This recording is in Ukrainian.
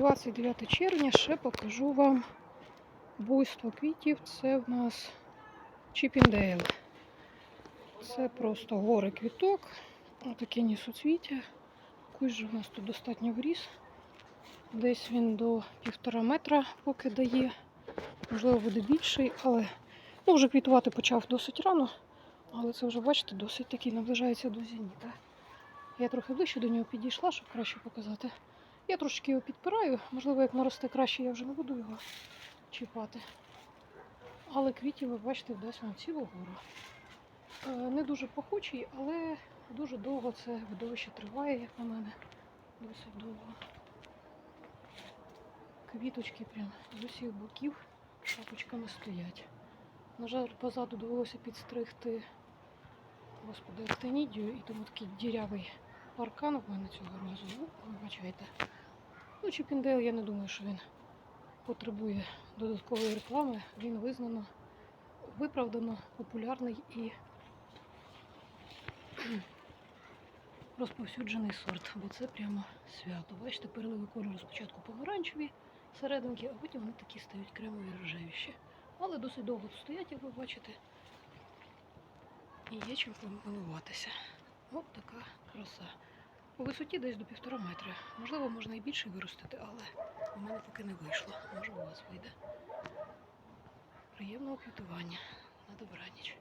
29 червня ще покажу вам буйство квітів. Це в нас Чіпіндейл. Це просто гори квіток. Отакі несуцвіття. Кусь же в нас тут достатньо вріс. Десь він до півтора метра поки дає. Можливо, буде більший, але ну, вже квітувати почав досить рано. Але це вже, бачите, досить такий наближається до зеніта. Я трохи ближче до нього підійшла, щоб краще показати. Я трошки його підпираю. Можливо, як наросте краще, я вже не буду його чіпати. Але квітів, ви бачите, вдасть вам цілу гору. Е, Не дуже пахучий, але дуже довго це видовище триває, як на мене. Досить довго. Квіточки прям з усіх боків шапочками стоять. На жаль, позаду довелося підстригти господи, актинідію, і тому такий дірявий паркан в мене цього разу. Ну, вибачайте. Ну, Чіпіндейл, я не думаю, що він потребує додаткової реклами. Він визнано, виправдано популярний і розповсюджений сорт, бо це прямо свято. Бачите, переливи кольору спочатку помаранчеві серединки, а потім вони такі стають кремові рожевіші. Але досить довго тут стоять, як ви бачите. І є чим помилуватися. От така краса. У висоті десь до півтора метра. Можливо, можна і більше виростити, але у мене поки не вийшло. Може, у вас вийде. Приємного квітування. На добраніч.